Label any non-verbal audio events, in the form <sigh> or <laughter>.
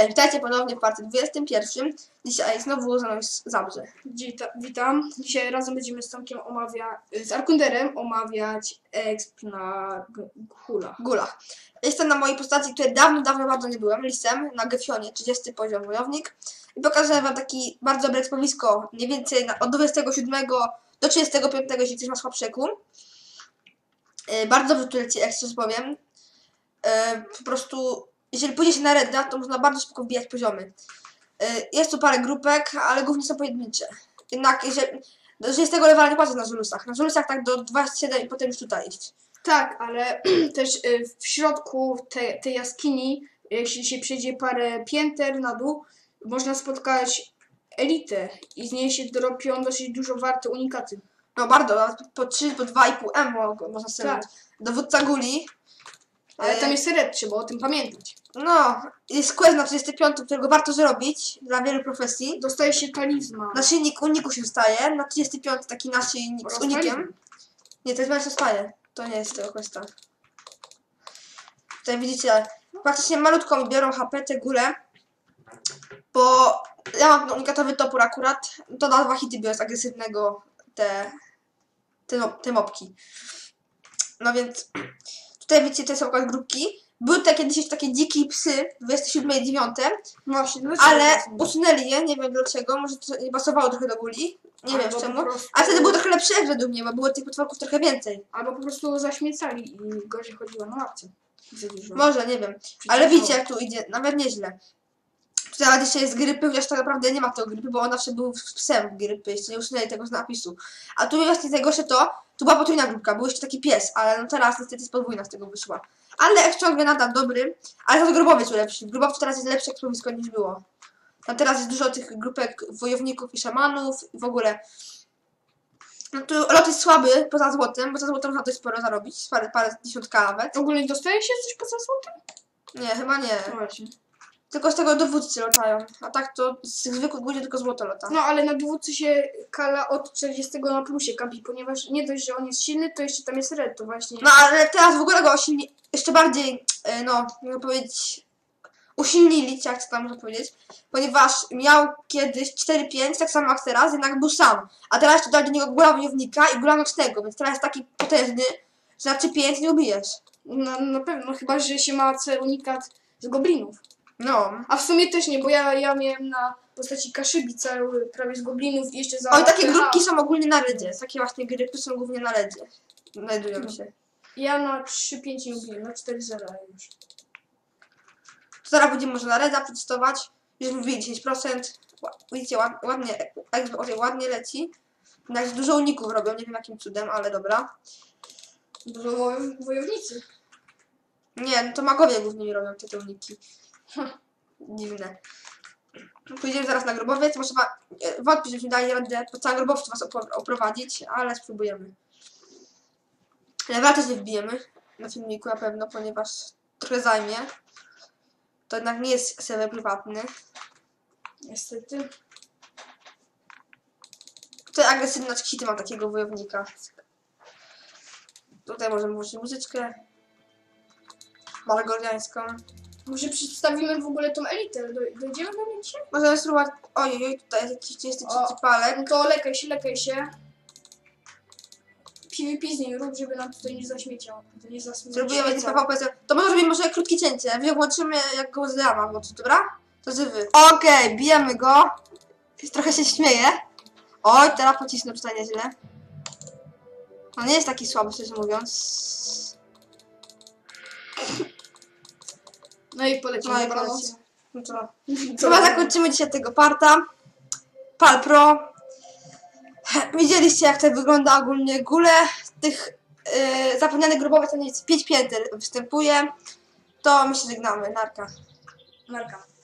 Cześć, witajcie ponownie w partii 21. Dzisiaj znowu ze mną Zabrze. Wita, witam. Dzisiaj razem będziemy z Tomkiem omawiać, z Arkunderem omawiać exp na G- Hula. Gula. Jestem na mojej postaci, której dawno, dawno bardzo nie byłem. Lisem na Gefionie, 30 poziom wojownik. I pokażę wam taki bardzo dobre ekspowisko. Mniej więcej na, od 27 do 35, jeśli ktoś ma słabszy. Yy, bardzo leci ekstra, że powiem. Yy, po prostu, jeżeli pójdzie się na Redda, to można bardzo szybko wbijać poziomy. Yy, jest tu parę grupek, ale głównie są pojedyncze. Jednak jeżeli, do 30 levela nie płacę na Zulusach. Na Zulusach tak do 27 i potem już tutaj iść. Tak, ale <clears throat> też y, w środku te, tej jaskini, jeśli się przejdzie parę pięter na dół, można spotkać elitę i z niej się dropią dosyć dużo warte unikaty. No bardzo, po 3, po 2,5 M mo- można sobie Tak. Dowódca Guli. Ale E, tam jest red, trzeba o tym pamiętać. No, jest quest na 35, którego warto zrobić dla wielu profesji. Dostaje się talizman. Naszyjnik uniku się staje, na 35 taki naszyjnik z unikiem. Nie, to jest właśnie staje. To nie jest tego questa. Tutaj widzicie, praktycznie malutko mi biorą HP te góle, bo ja mam unikatowy topór akurat, to na dwa hity biorę z agresywnego te, te, te mopki. No więc tutaj widzicie, te są akurat grupki. Były tutaj kiedyś takie dziki psy, 27 i 9, Właśnie, no ale to usunęli je, nie wiem dlaczego, może to nie pasowało trochę do guli, nie wiem Albo czemu. po prostu- A wtedy było trochę lepsze według mnie, bo było tych potworków trochę więcej. Albo po prostu zaśmiecali i gorzej chodziło na łapce. Za dużo. Może, nie wiem. Ale widzicie, jak tu idzie, nawet nieźle. Tutaj nawet jeszcze jest grypy, chociaż tak naprawdę nie ma tego grypy, bo on zawsze był z psem grypy, jeszcze nie usunęli tego z napisu. A tu właśnie najgorsze to, tu była potrójna grupka, był jeszcze taki pies, ale no teraz niestety jest podwójna z tego wyszła. Ale jak ciągle nadal dobry, ale to grobowiec ulepszy. Grobowcu teraz jest lepsze ekspowisko niż było. Tam teraz jest dużo tych grupek wojowników i szamanów i w ogóle. No tu lot jest słaby poza złotem, bo za złotem można dość sporo zarobić, parę, parę dziesiątka nawet. W ogóle dostaje się coś poza złotem? Nie, chyba nie. No właśnie. Tylko z tego dowódcy latają. A tak to z tych zwykłych ludzi tylko złoto lata. No ale na dowódcy się kala od 40 na plusie kampi, ponieważ nie dość, że on jest silny, to jeszcze tam jest red, to właśnie. No ale teraz w ogóle go osilni... jeszcze bardziej, e, no, jakby powiedzieć, usilnili, jak to tam można powiedzieć, ponieważ miał kiedyś 4-5, tak samo jak teraz, jednak był sam. A teraz jeszcze dali do niego góra wojownika i góra nocnego, więc teraz jest taki potężny, że na 3-5 nie ubijesz. No, na pewno, chyba że się ma cel unikat z goblinów. No. A w sumie też nie, bo ja, ja miałem na postaci kaszybi cały prawie z goblinów i jeszcze za. Oj, takie grupki są ogólnie na ledzie. Takie właśnie gry są głównie na ledzie. Znajdują się. Ja na 3-5 nie na 4-0 już. To zaraz będziemy może na Reda przetestować. Już mówili 10%. Ła- Widzicie, ład- ładnie, o, ładnie leci. Jednak dużo uników robią, nie wiem jakim cudem, ale dobra. Wojo- wojownicy. Nie, no to magowie głównie robią te, te uniki. Dziwne. Pójdziemy zaraz na grobowiec. Może wa- e, wątpię, żebyśmy dali radę po całym grobowcu was opro- oprowadzić, ale spróbujemy. Lewela też nie wbijemy na filmiku na pewno, ponieważ trochę zajmie. To jednak nie jest serwer prywatny. Niestety. Tutaj agresywna hity mam takiego wojownika. Tutaj możemy włączyć muzyczkę. Malgoriańską. Może przedstawimy w ogóle tą elitę. Doj- Dojdziemy do niej dzisiaj? Możemy spróbować. Ojej, oj, tutaj jest jakiś 33 O. palek. No to lekaj się, lekaj się. PvP z nim rób, żeby nam tutaj nie zaśmieciał. Nie zaśmieciał. Zrobimy PvP. To może zrobimy może krótkie cięcie. Wy włączymy jak go zjama, bo to dobra? To zy wy. Okej, bijemy go. Trochę się śmieje. Oj, teraz pocisnę tutaj nieźle. No nie jest taki słaby, szczerze mówiąc. No i poleciał. No i dobranoc. No to Co? Chyba zakończymy dzisiaj tego parta. Pal Pro. Widzieliście jak to wygląda ogólnie góle tych yy, zapomnianych grobowych, to jest 5 pięter występuje. To my się żegnamy. Narka. Narka.